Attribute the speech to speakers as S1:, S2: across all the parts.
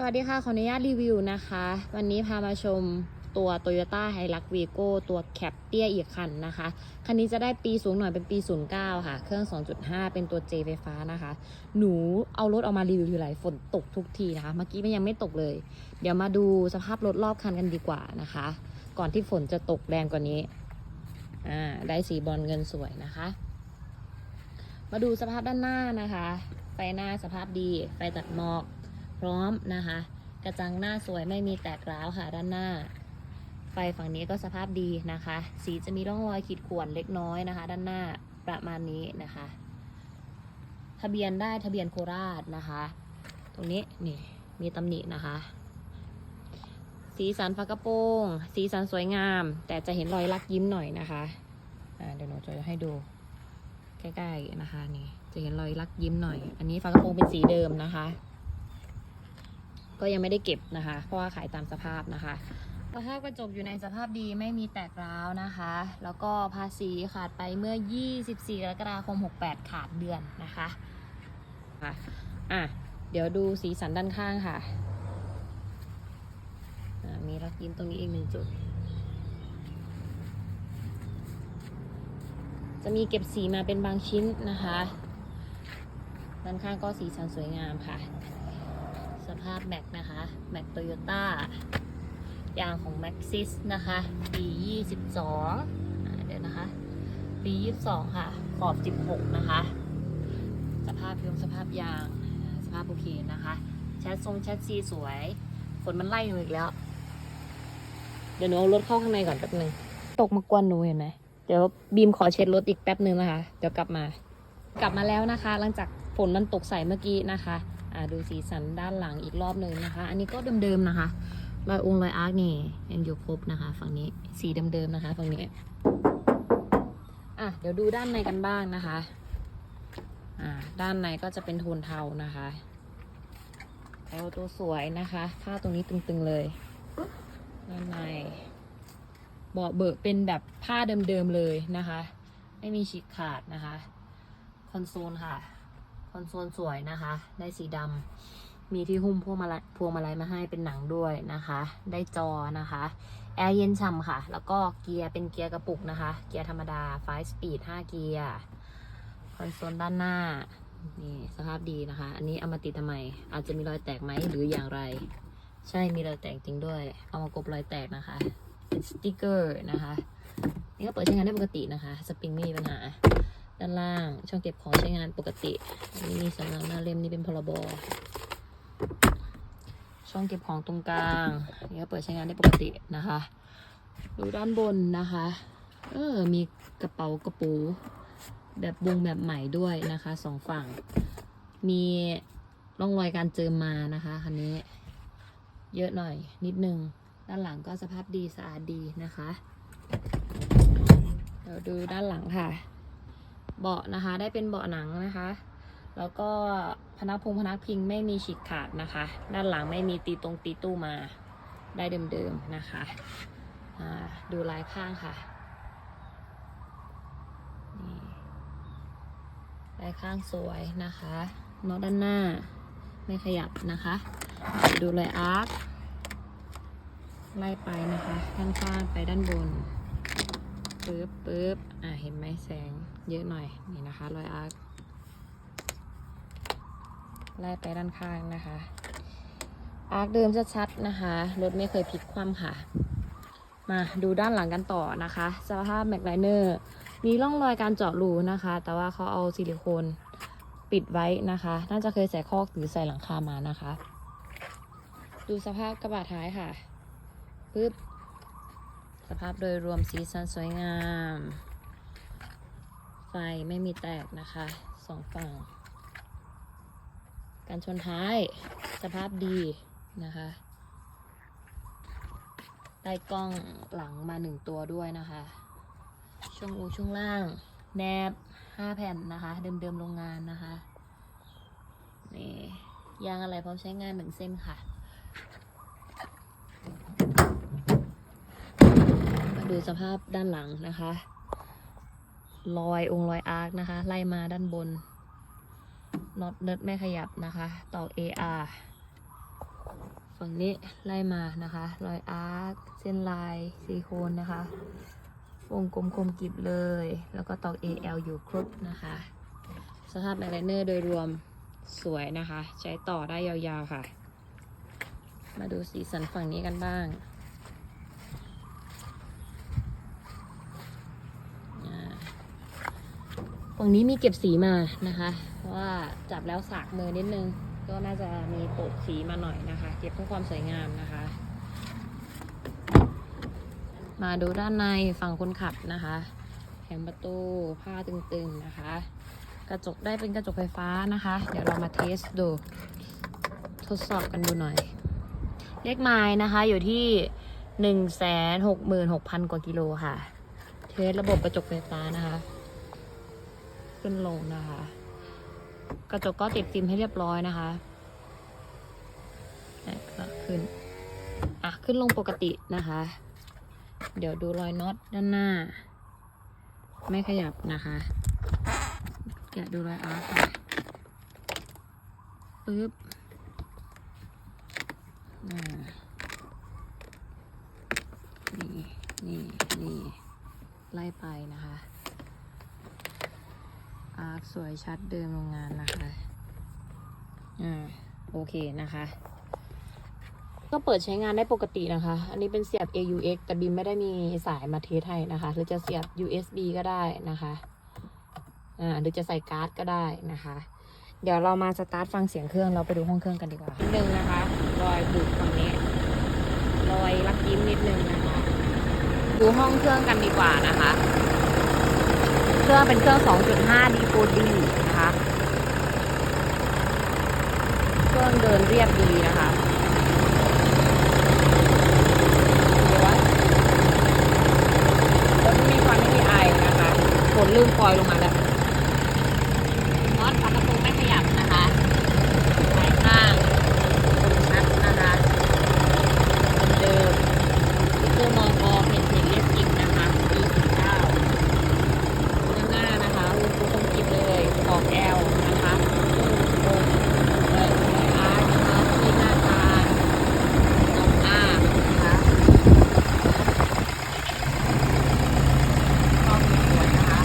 S1: สวัสดีค่ะ ขออนุญาตรีวิวนะคะ วันนี้พามาชมตัว Toyota h i l u x v i g o ตัวแคปเตี้ยอีกคันนะคะ คันนี้จะได้ปีสูงหน่อยเป็นปี 09 ค่ะ เครื่อง 2.5 เป็นตัว J ไฟฟ้านะคะ หนูเอารถออกมารีวิวทีไรฝนตกทุกทีนะคะ เมื่อกี้มันยังไม่ตกเลย เดี๋ยวมาดูสภาพรถรอบคันกันดีกว่านะคะ ก่อนที่ฝนจะตกแรงกว่านี้ อ่า ได้สีบอลเงินสวยนะคะ มาดูสภาพด้านหน้านะคะ ไฟหน้าสภาพดี ไฟตัดหมอก พร้อมนะคะ กระจังหน้าสวยไม่มีแตกร้าวค่ะด้านหน้า ไฟฝั่งนี้ก็สภาพดีนะคะ สีจะมีร่องรอยขีดข่วนเล็กน้อยนะคะ ด้านหน้าประมาณนี้นะคะ ทะเบียนได้ทะเบียนโคราชนะคะ ตรงนี้นี่มีตำหนินะคะ สีสันฝากระโปรง สีสันสวยงาม แต่จะเห็นรอยลักยิ้มหน่อยนะคะเดี๋ยวหนูจะให้ดูใกล้ๆนะคะนี่จะเห็นรอยลักยิ้มหน่อย อันนี้ฝากระโปรงเป็นสีเดิมนะคะ ก็ยังไม่ได้เก็บนะคะ เพราะว่าขายตามสภาพนะคะสภาพกระจกอยู่ในสภาพดีไม่มีแตกร้าวนะคะ แล้วก็ภาษีขาดไปเมื่อ 24กรกฎาคม 68 ขาดเดือนนะคะค่ะอะ เดี๋ยวดูสีสันด้านข้างค่ะอะมีรักยิ้มตรงนี้อีกหนึ่งจุด จะมีเก็บสีมาเป็นบางชิ้นนะคะ ด้านข้างก็สีสันสวยงามค่ะส ภาพแม็กนะคะแม็กโตโยต้ายางของ Maxis นะคะ ปี22อ่าเดี๋ยวนะคะ ปี22 ค่ะ ขอบ 16 นะคะ สภาพยงสภาพยางอ่าสภาพโอเคนะคะ แชททรงแชทซีสวย ฝนมันไล่หนูอีกแล้ว เดี๋ยวหนูเอารถเข้าข้างในก่อนแป๊บนึง ตกมากวนหนูเห็นไหม เดี๋ยวบีมขอเช็ดรถอีกแป๊บนึงนะคะ เดี๋ยวกลับมา กลับมาแล้วนะคะ หลังจากฝนมันตกใส่เมื่อกี้นะคะ อ่าดูสีสันด้านหลังอีกรอบหนึ่งนะคะ อันนี้ก็เดิมๆนะคะรอยองค์รอยอาร์คนี่ยังอยู่ครบนะคะ ฝั่งนี้สีเดิมๆนะคะ ฝั่งนี้อะเดี๋ยวดูด้านในกันบ้างนะคะอ่าด้านในก็จะเป็นโทนเทานะคะเทาตัวสวยนะคะผ้าตรงนี้ตึงๆเลยด้านในเบาะเบิกเป็นแบบผ้าเดิมๆเลยนะคะ ไม่มีฉีกขาดนะคะ คอนโซลค่ะ คอนโซลสวยนะคะ ได้สีดำมีที่หุ้มพวงมาลัยพวงมาลัยมาให้เป็นหนังด้วยนะคะ ได้จอนะคะแอร์เย็นฉ่ำค่ะ แล้วก็เกียร์เป็นเกียร์กระปุกนะคะ เกียร์ธรรมดา5 speed 5เกียร์คอนโซลด้านหน้านี่สภาพดีนะคะ อันนี้เอามาติดทำไม อาจจะมีรอยแตกไหมหรืออย่างไร ใช่มีรอยแตกจริงด้วย เอามากบรอยแตกนะคะ เป็นสติกเกอร์นะคะ นี่ก็เปิดใช้งานได้ปกตินะคะ สปริงไม่มีปัญหา ด้านล่าง ช่องเก็บของใช้งานปกติ อันนี้มีสำนักหน้าเล่มนี่เป็นพรบ ช่องเก็บของตรงกลางนี่ก็เปิดใช้งานได้ปกตินะคะ ดูด้านบนนะคะ เออ มีกระเป๋ากระปู แบบวงแบบใหม่ด้วยนะคะสองฝั่ง มีร่องรอยการเจิมมานะคะคันนี้ เยอะหน่อยนิดนึง ด้านหลังก็สภาพดีสะอาดดีนะคะ เดี๋ยวดูด้านหลังค่ะ เบาะนะคะ ได้เป็นเบาะหนังนะคะ แล้วก็พนักพงพนักพิงไม่มีฉีกขาดนะคะ ด้านหลังไม่มีตีตรงตีตู้มาได้เดิมๆนะคะดูลายข้างค่ะนี่ลายข้างสวยนะคะน็อตด้านหน้าไม่ขยับนะคะเดี๋ยวดูรอยอาร์คไล่ไปนะคะด้านข้างไปด้านบน ปึ๊บปึ๊บอะเห็นไหมแสงเยอะหน่อยนี่นะคะรอยอาร์คไล่ไปด้านข้างนะคะ อาร์คเดิมชัดๆนะคะรถไม่เคยพลิกคว่ำค่ะ มาดูด้านหลังกันต่อนะคะสภาพแม็กไลเนอร์มีร่องรอยการเจาะรูนะคะ แต่ว่าเขาเอาซิลิโคนปิดไว้นะคะ น่าจะเคยใส่คอกหรือใส่หลังคามานะคะ ดูสภาพกระบะท้ายค่ะปึ๊บ สภาพโดยรวมสีสันสวยงาม ไฟไม่มีแตกนะคะสองฝั่ง การชนท้ายสภาพดีนะคะได้กล้องหลังมาหนึ่งตัวด้วยนะคะ ช่วงอูช่วงล่าง แนบห้าแผ่นนะคะ เดิมๆโรงงานนะคะ นี่ยางอะไรพร้อมใช้งานหนึ่งเส้นค่ะ มา ดูสภาพด้านหลังนะคะ รอยองค์รอยอาร์คนะคะ ไล่มาด้านบนน็อตเนิร์ดไม่ขยับนะคะต่อ AR ฝั่งนี้ไล่มานะคะ รอยอาร์คเส้นลายซิลิโคนนะคะวงกลมคมกิบเลย แล้วก็ตอก AL อยู่ครบนะคะ สภาพแมกไลเนอร์โดยรวมสวยนะคะ ใช้ต่อได้ยาวๆค่ะ มาดูสีสันฝั่งนี้กันบ้างอ่า ฝั่งนี้มีเก็บสีมานะคะ เพราะว่าจับแล้วสากมือนิดนึง ก็น่าจะมีโปะสีมาหน่อยนะคะ เก็บเพื่อความสวยงามนะคะ มาดูด้านในฝั่งคนขับนะคะแผงประตูผ้าตึงๆนะคะ กระจกได้เป็นกระจกไฟฟ้านะคะ เดี๋ยวเรามาเทสดู ทดสอบกันดูหน่อย เลขไม้นะคะอยู่ที่หนึ่งแสนหกหมื่นหกพันกว่ากิโลค่ะ เทสระบบกระจกไฟฟ้านะคะ ขึ้นลงนะคะ กระจกก็ติดฟิล์มให้เรียบร้อยนะคะอ่ขึ้น อะ ขึ้นลงปกตินะคะ เดี๋ยวดูรอยน็อตด้านหน้า ไม่ขยับนะคะแกะดูรอยอาร์ค่ะปึ๊บนี่ นี่ นี่ ไล่ไปนะคะ อาร์คสวยชัดเดิมโรงงานนะคะ อ่า โอเคนะคะ ก็เปิดใช้งานได้ปกตินะคะ อันนี้เป็นเสียบ AUX แต่บิมไม่ได้มีสายมาเทสให้นะคะ หรือจะเสียบ USB ก็ได้นะคะ อ่า หรือจะใส่การ์ดก็ได้นะคะ เดี๋ยวเรามาสตาร์ทฟังเสียงเครื่องเราไปดูห้องเครื่องกันดีกว่านิดนึงนะคะ รอยบุบฝั่งนี้ รอยลักยิ้มนิดนึงนะคะ ดูห้องเครื่องกันดีกว่านะคะ เครื่องเป็นเครื่อง 2.5 D4D นะคะ เครื่องเดินเรียบดีนะคะรถไม่มีควันไม่มีไอนะคะฝนลื่นปล่อยลงมาแล้วน็อตฝากระโปรงไม่ขยับนะคะสายข้างคมชัดนะคะเดิมๆที่เครื่องมองกอเพนเพนเลสกิกนะคะปี19 ด้านหน้านะคะวงกลมกิบเลยออกแอลนะคะวงกลมเอ่ออาร์นะคะที่หน้าตาสองอาร์นะคะก็สวยนะคะ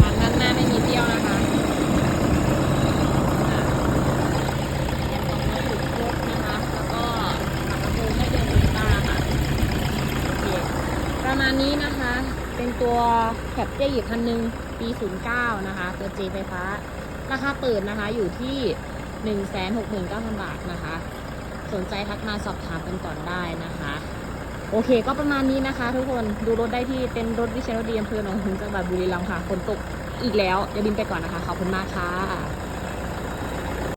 S1: ทางด้านหน้าไม่มีเบี้ยวนะคะอะยังต้องมาถึงครบนะคะ แล้วก็ฝากระโปรงไม่เดินเลยตาค่ะ ประมาณนี้นะคะ เป็นตัว แคปเจอีกคันหนึ่งปี 09 นะคะ ตัวเจไฟฟ้า ราคาเปิดนะคะอยู่ที่ 169,000 บาทนะคะ สนใจทักมาสอบถามกันก่อนได้นะคะ โอเคก็ประมาณนี้นะคะ ทุกคนดูรถได้ที่เต็นรถวิเชียรดีอำเภอหนองหงส์จังหวัดบุรีรัมย์ค่ะฝนตกอีกแล้วเดี๋ยวบินไปก่อนนะคะ ขอบคุณมากค่ะ